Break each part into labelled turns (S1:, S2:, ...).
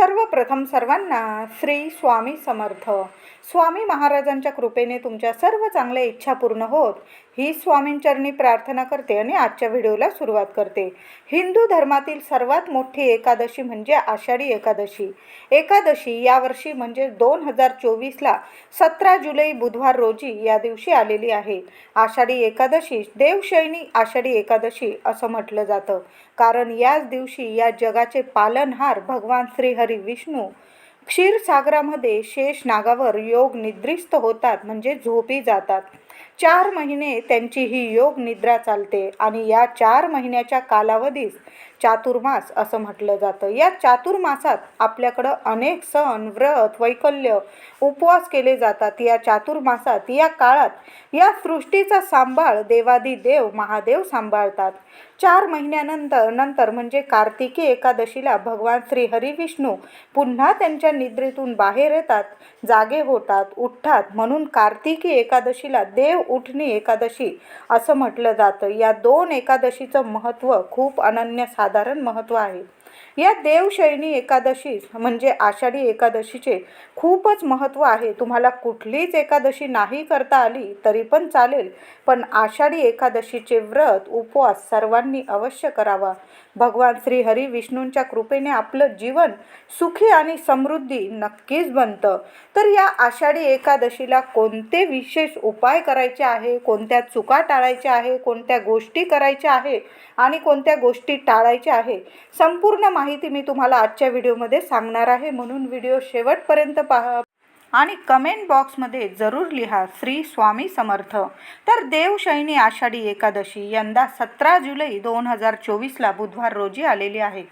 S1: सर्वप्रथम सर्वांना श्री स्वामी समर्थ. स्वामी महाराजांच्या कृपेने तुमच्या सर्व चांगल्या इच्छा पूर्ण होत. ही स्वामींचरणी प्रार्थना करते आणि आजच्या व्हिडिओला सुरुवात करते. हिंदू धर्मातील सर्वात मोठी एकादशी म्हणजे आषाढी एकादशी. एकादशी यावर्षी म्हणजे दोन हजार चोवीसला सतरा जुलै बुधवार रोजी या दिवशी आलेली आहे. आषाढी एकादशी देवशैनी आषाढी एकादशी असं म्हटलं जातं. कारण याच दिवशी या जगाचे पालनहार भगवान श्रीहरी विष्णू क्षीरसागरामध्ये शेष नागावर योग निद्रिस्त होतात म्हणजे झोपी जातात. चार महिने त्यांची ही योग निद्रा चालते आणि या चार महिन्याच्या कालावधीस चातुर्मास असं म्हटलं जातं. या चातुर्मासात आपल्याकडं अनेक सण व्रत वैकल्य उपवास केले जातात. या चातुर्मासात या काळात या सृष्टीचा सांभाळ देवादी देव महादेव सांभाळतात. चार महिन्यानंतर नंतर म्हणजे कार्तिकी एकादशीला भगवान श्री हरी विष्णू पुन्हा त्यांच्या निद्रेतून बाहेर येतात जागे होतात उठतात. म्हणून कार्तिकी एकादशीला देव उठणी एकादशी असं म्हटलं जातं. या दोन एकादशीचं महत्त्व खूप अनन्यसाधारण महत्त्व आहे. या देवशैनी एकादशी म्हणजे आषाढी एकादशीचे खूपच महत्त्व आहे. तुम्हाला कुठलीच एकादशी नाही करता आली तरी पण चालेल पण आषाढी एकादशीचे व्रत उपवास सर्वांनी अवश्य करावा. भगवान श्री हरी विष्णूंच्या कृपेने आपलं जीवन सुखी आणि समृद्धी नक्कीच बनतं. तर या आषाढी एकादशीला कोणते विशेष उपाय करायचे आहे? कोणत्या चुका टाळायच्या आहे? कोणत्या गोष्टी करायच्या आहे? आणि कोणत्या गोष्टी टाळायच्या आहे? संपूर्ण माहिती मी तुम्हाला आजच्या व्हिडिओमध्ये सांगणार आहे. म्हणून व्हिडिओ शेवटपर्यंत पहा. आणि कमेंट बॉक्समध्ये जरूर लिहा श्री स्वामी समर्थ. तर देवशैनी आषाढी एकादशी यंदा सतरा जुलै दोन हजार चोवीसला बुधवार रोजी आलेली आहे.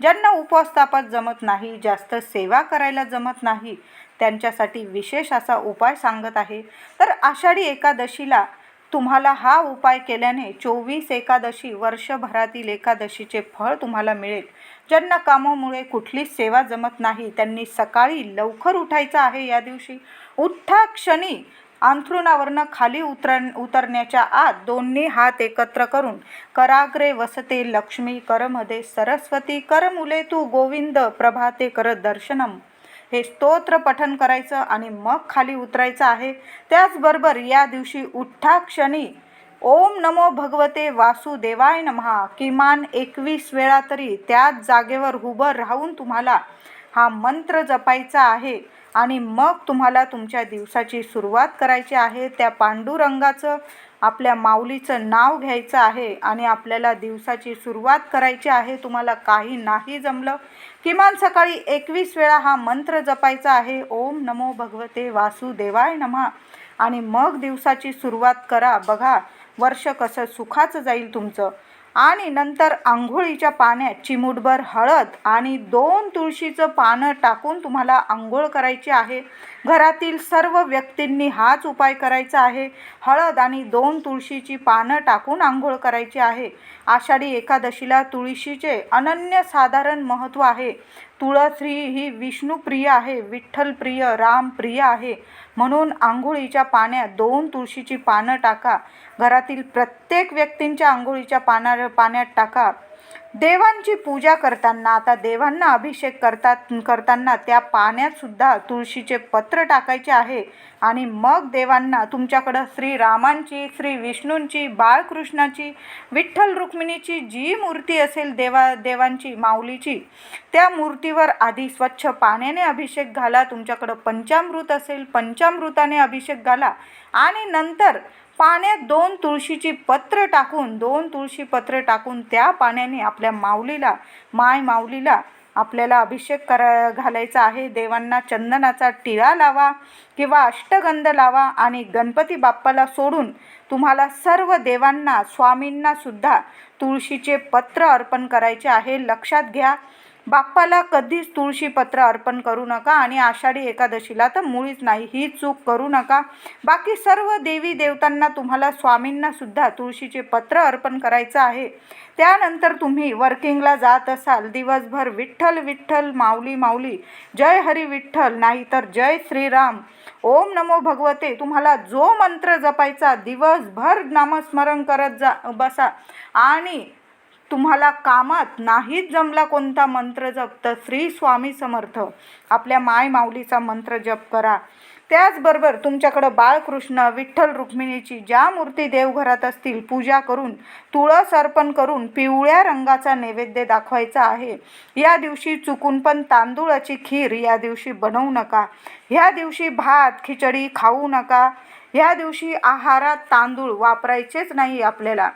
S1: ज्यांना उपवासतापात जमत नाही जास्त सेवा करायला जमत नाही त्यांच्यासाठी विशेष असा उपाय सांगत आहे. तर आषाढी एकादशीला तुम्हाला हा उपाय केल्याने चोवीस एकादशी वर्षभरातील एकादशीचे फळ तुम्हाला मिळेल. ज्यांना कामामुळे कुठलीच सेवा जमत नाही त्यांनी सकाळी लवकर उठायचं आहे या दिवशी. उठ्ठा क्षणी अंथरुणावरनं खाली उतर उतरण्याच्या आत दोन्ही हात एकत्र करून कराग्रे वसते लक्ष्मी करमध्ये सरस्वती कर मुले तू गोविंद प्रभाते कर दर्शनम. हे स्तोत्र पठन करायचं आणि मग खाली उतरायचं आहे. त्याचबरोबर या दिवशी उठ्ठाक्षणी ओम नमो भगवते वासुदेवाय नमहा. किमान एकवीस वेळा तरी त्याच जागेवर उभं राहून तुम्हाला हा मंत्र जपायचा आहे. आणि मग तुम्हाला तुमच्या दिवसाची सुरुवात करायची आहे. त्या पांडुरंगाचं आपल्या माऊलीचं नाव घ्यायचं आहे आणि आपल्याला दिवसाची सुरुवात करायची आहे तुम्हाला काही नाही जमलं? किमान सकाळी एकवीस वेळा हा मंत्र जपायचा आहे. ओम नमो भगवते वासुदेवाय नमः आणि मग दिवसाची सुरुवात करा. बघा वर्ष कसं सुखाचं जाईल तुमचं. आणि नंतर आंघोळीच्या पाण्यात चिमूटभर हळद आणि दोन तुळशीचं पानं टाकून तुम्हाला आंघोळ करायची आहे. घरातील सर्व व्यक्तींनी हाच उपाय करायचा आहे. हळद आणि दोन तुळशीची पानं टाकून आंघोळ करायची आहे. आषाढी एकादशीला तुळशीचे अनन्यसाधारण महत्त्व आहे. तुळस ही ही विष्णुप्रिय आहे विठ्ठलप्रिय रामप्रिय आहे. म्हणून आंघोळीच्या पाण्यात दोन तुळशीची पानं टाका. घरातील प्रत्येक व्यक्तींच्या आंघोळीच्या पाना पाण्यात टाका. देवांची पूजा करताना आता देवांना अभिषेक करतात करताना त्या पाण्यातसुद्धा तुळशीचे पत्र टाकायचे आहे. आणि मग देवांना तुमच्याकडं श्रीरामांची श्री विष्णूंची बाळकृष्णाची विठ्ठल रुक्मिणीची जी मूर्ती असेल देवा देवांची माऊलीची त्या मूर्तीवर आधी स्वच्छ पाण्याने अभिषेक घाला. तुमच्याकडं पंचामृत असेल पंचामृताने अभिषेक घाला. आणि नंतर पाण्यात दोन तुळशीची पत्र टाकून दोन तुळशी पत्र टाकून त्या पाण्याने आपल्या माऊलीला माय माऊलीला आपल्याला अभिषेक करा घालायचा आहे. देवांना चंदनाचा टिळा लावा किंवा अष्टगंध लावा आणि गणपती बाप्पाला सोडून तुम्हाला सर्व देवांना स्वामींना सुद्धा तुळशीचे पत्र अर्पण करायचे आहे. लक्षात घ्या बाप्पाला कधीच तुळशीपत्र अर्पण करू नका आणि आषाढी एकादशीला तर मुळीच नाही. ही चूक करू नका. बाकी सर्व देवी देवतांना तुम्हाला स्वामींना सुद्धा तुळशीचे पत्र अर्पण करायचं आहे. त्यानंतर तुम्ही वर्किंगला जात असाल. दिवसभर विठ्ठल विठ्ठल माऊली माऊली. जय हरी विठ्ठल नाहीतर जय श्रीराम. ओम नमो भगवते. तुम्हाला जो मंत्र जपायचा दिवसभर नामस्मरण करत जा बसा. आणि तुम्हाला कामात नाहीच जमला कोणता मंत्र जप तर श्री स्वामी समर्थ. आपल्या माय माऊलीचा मंत्र जप करा. त्याचबरोबर तुमच्याकडं बाळकृष्ण विठ्ठल रुक्मिणीची ज्या मूर्ती देवघरात असतील पूजा करून तुळस अर्पण करून पिवळ्या रंगाचा नैवेद्य दाखवायचा आहे. या दिवशी चुकून पण तांदूळाची खीर या दिवशी बनवू नका. ह्या दिवशी भात खिचडी खाऊ नका. ह्या दिवशी आहारात तांदूळ वापरायचेच नाही आपल्याला.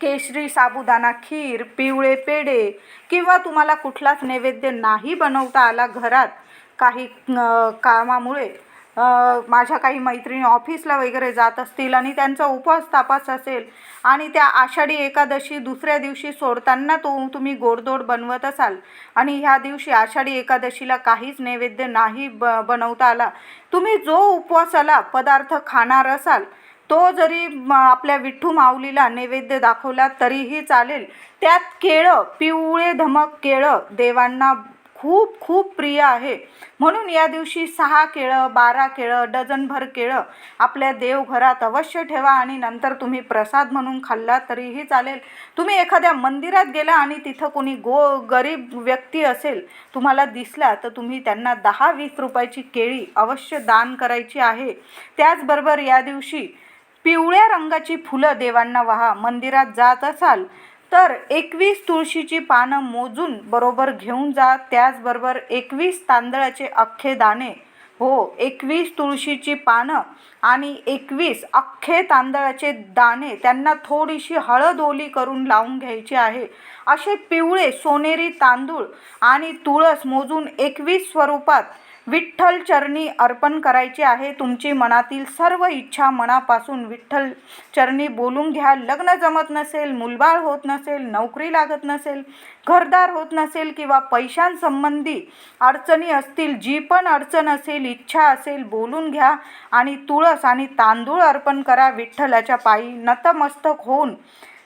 S1: केशरी साबुदाणा खीर पिवळे पेढे किंवा तुम्हाला कुठलाच नैवेद्य नाही बनवता आला घरात काही कामामुळे. माझ्या काही मैत्रिणी ऑफिसला वगैरे जात असतील आणि त्यांचा उपवास तापास असेल आणि त्या आषाढी एकादशी दुसऱ्या दिवशी सोडताना तो तुम्ही गोडदोड बनवत असाल आणि ह्या दिवशी आषाढी एकादशीला काहीच नैवेद्य नाही ब बनवता आला तुम्ही जो उपवासाला पदार्थ खाणार असाल तो जरी म आपल्या विठ्ठू माऊलीला नैवेद्य दाखवला तरीही चालेल. त्यात केळं पिवळे धमक केळं देवांना खूप खूप प्रिय आहे. म्हणून या दिवशी सहा केळं बारा केळं डझनभर केळं आपल्या देवघरात अवश्य ठेवा आणि नंतर तुम्ही प्रसाद म्हणून खाल्ला तरीही चालेल. तुम्ही एखाद्या मंदिरात गेला आणि तिथं कोणी गो गरीब व्यक्ती असेल तुम्हाला दिसला तर तुम्ही त्यांना दहा वीस रुपयाची केळी अवश्य दान करायची आहे. त्याचबरोबर या दिवशी पिवळ्या रंगाची फुलं देवांना वाहा मंदिरात जात असाल तर एकवीस तुळशीची पानं मोजून बरोबर घेऊन जा त्याचबरोबर एकवीस तांदळाचे अख्खे दाणे. हो एकवीस तुळशीची पानं आणि एकवीस अख्खे तांदळाचे दाणे त्यांना थोडीशी हळद ओली करून लावून घ्यायची आहे. असे पिवळे सोनेरी तांदूळ आणि तुळस मोजून एकवीस स्वरूपात विठ्ठल चरणी अर्पण करायचे आहे. तुमची मनातील सर्व इच्छा मनापासून विठ्ठल चरणी बोलून घ्या. लग्न जमत नसेल मुलबाळ होत नसेल नोकरी लागत नसेल घरदार होत नसेल किंवा पैशांसंबंधी अडचणी असतील जी पण अडचण असेल इच्छा असेल बोलून घ्या आणि तुळस आणि तांदूळ अर्पण करा. विठ्ठलाच्या पायी नतमस्तक होऊन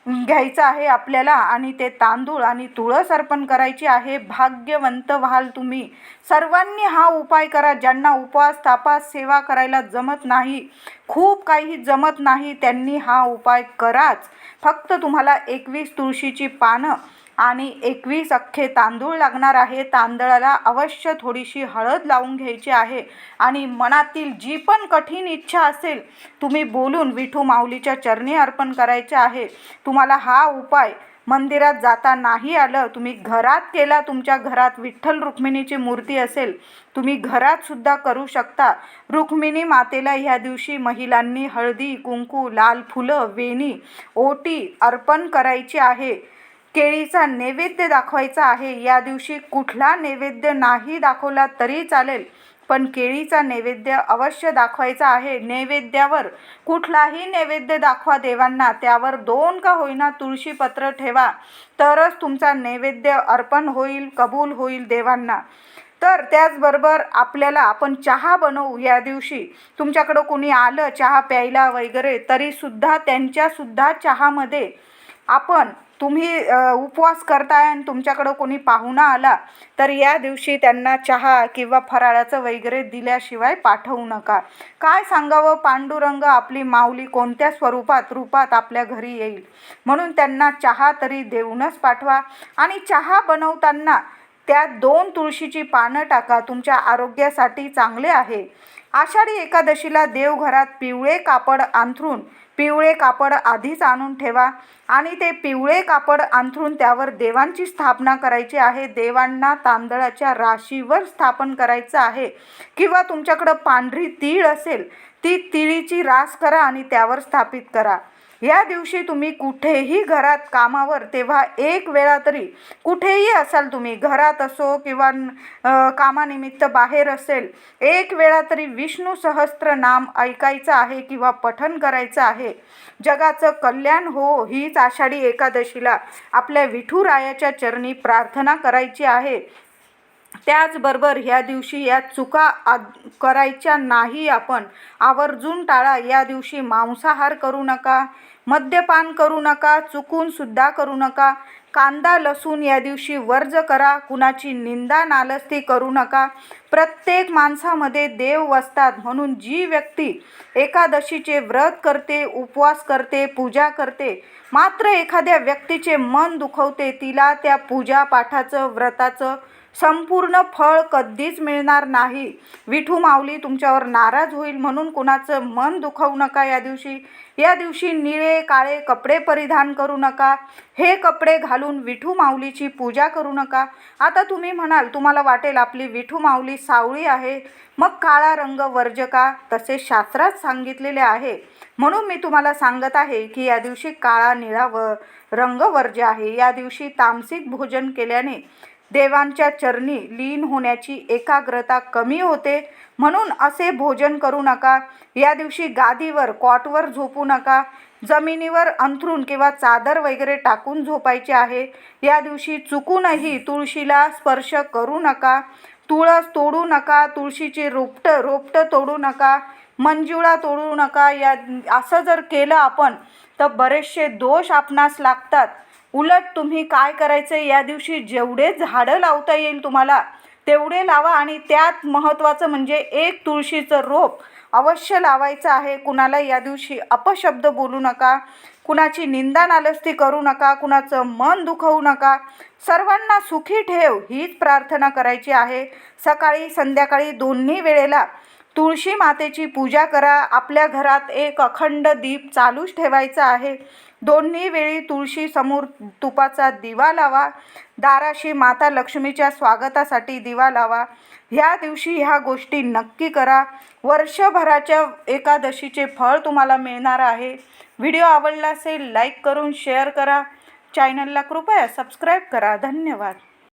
S1: घ्यायचं आहे आपल्याला आणि ते तांदूळ आणि तुळस अर्पण करायची आहे. भाग्यवंत व्हाल तुम्ही. सर्वांनी हा उपाय करा. ज्यांना उपवास तापास सेवा करायला जमत नाही खूप काही जमत नाही त्यांनी हा उपाय कराच. फक्त तुम्हाला एकवीस तुळशीची पानं आणि एकवीस अख्खे तांदूळ लागणार आहे. तांदळाला अवश्य थोडीशी हळद लावून घ्यायची आहे. आणि मनातील जी पण कठीण इच्छा असेल तुम्ही बोलून विठू माऊलीच्या चरणी अर्पण करायचे आहे. तुम्हाला हा उपाय मंदिरात जाता नाही आलं तुम्ही घरात केला तुमच्या घरात विठ्ठल रुक्मिणीची मूर्ती असेल तुम्ही घरात सुद्धा करू शकता. रुक्मिणी मातेला ह्या दिवशी महिलांनी हळदी कुंकू लाल फुलं वेणी ओटी अर्पण करायची आहे. केळीचा नैवेद्य दाखवायचा आहे. या दिवशी कुठला नैवेद्य नाही दाखवला तरी चालेल पण केळीचा नैवेद्य अवश्य दाखवायचा आहे. नैवेद्यावर कुठलाही नैवेद्य दाखवा देवांना त्यावर दोन का होईना तुळशीपत्र ठेवा तरच तुमचा नैवेद्य अर्पण होईल कबूल होईल देवांना. तर त्याचबरोबर आपल्याला आपण चहा बनवू या दिवशी. तुमच्याकडं कोणी आलं चहा प्यायला वगैरे तरीसुद्धा त्यांच्यासुद्धा चहामध्ये आपण तुम्ही उपवास करताय आणि तुमच्याकडं कोणी पाहुणा आला तर या दिवशी त्यांना चहा किंवा फराळाचं वगैरे दिल्याशिवाय पाठवू नका. काय सांगावं? पांडुरंग आपली माऊली कोणत्या स्वरूपात रूपात आपल्या घरी येईल? म्हणून त्यांना चहा तरी देऊनच पाठवा. आणि चहा बनवताना त्यात दोन तुळशीची पानं टाका तुमच्या आरोग्यासाठी चांगले आहे. आषाढी एकादशीला देवघरात पिवळे कापड अंथरून पिवळे कापड आधीच आणून ठेवा आणि ते पिवळे कापड अंथरून त्यावर देवांची स्थापना करायची आहे. देवांना तांदळाच्या राशीवर स्थापन करायचं आहे. किंवा तुमच्याकडं पांढरी तीळ असेल ती तिळीची रास करा आणि त्यावर स्थापित करा. या दिवशी तुम्ही कुठेही घरात कामावर तेव्हा एक वेळा तरी कुठेही असाल तुम्ही घरात असो किंवा कामानिमित्त बाहेर असेल एक वेळा तरी विष्णू सहस्त्र नाम ऐकायचं आहे किंवा पठन करायचं आहे. जगाचं कल्याण हो हीच आषाढी एकादशीला आपल्या विठुरायाच्या चरणी प्रार्थना करायची आहे. त्याचबरोबर ह्या दिवशी या चुका आद करायच्या नाही आपण. आवर्जून टाळा. या दिवशी मांसाहार करू नका मद्यपान करू नका चुकूनसुद्धा करू नका. कांदा लसूण या दिवशी वर्ज करा. कुणाची निंदा नालस्ती करू नका. प्रत्येक माणसामध्ये देव वसतात म्हणून जी व्यक्ती एकादशीचे व्रत करते उपवास करते पूजा करते मात्र एखाद्या व्यक्तीचे मन दुखवते तिला त्या पूजा पाठाचं व्रताचं संपूर्ण फळ कधीच मिळणार नाही. विठू माऊली तुमच्यावर नाराज होईल म्हणून कुणाचं मन दुखवू नका या दिवशी. या दिवशी निळे काळे कपडे परिधान करू नका. हे कपडे घालून विठू माऊलीची पूजा करू नका. आता तुम्ही म्हणाल तुम्हाला वाटेल आपली विठू माऊली सावळी आहे. मग काळा रंग वर्ज का? तसे शास्त्रात सांगितलेले आहे. म्हणून मी तुम्हाला सांगत आहे की या दिवशी काळा निळा व रंग वर्ज आहे. या दिवशी तामसिक भोजन केल्याने देवांच्या चरणी लीन होण्याची एकाग्रता कमी होते. म्हणून असे भोजन करू नका. या दिवशी गादीवर कॉटवर झोपू नका. जमिनीवर अंथरूण किंवा चादर वगैरे टाकून झोपायचे आहे. या दिवशी चुकूनही तुळशीला स्पर्श करू नका. तुळस तोडू नका. तुळशीची रोपटं रोपटं तोडू नका. मंजुळा तोडू नका. या असं जर केलं आपण तर बरेचसे दोष आपणास लागतात. उलट तुम्ही काय करायचं या दिवशी जेवढे झाडं लावता येईल तुम्हाला तेवढे लावा आणि त्यात महत्त्वाचं म्हणजे एक तुळशीचं रोप अवश्य लावायचं आहे. कुणाला या दिवशी अपशब्द बोलू नका कुणाची निंदा नालस्ती करू नका कुणाचं मन दुखवू नका. सर्वांना सुखी ठेव हीच प्रार्थना करायची आहे. सकाळी संध्याकाळी दोन्ही वेळेला तुळशी मातेची पूजा करा. आपल्या घरात एक अखंड दीप चालूच ठेवायचा आहे. दोन्ही वेळी तुळशी समोर तुपाचा दिवा लावा. दाराशी माता लक्ष्मीच्या स्वागतासाठी दिवा लावा. ह्या दिवशी ह्या गोष्टी नक्की करा. वर्षभराच्या एकादशीचे फळ तुम्हाला मिळणार आहे. व्हिडिओ आवडला असेल लाईक करून शेअर करा. चॅनलला कृपया सबस्क्राईब करा. धन्यवाद.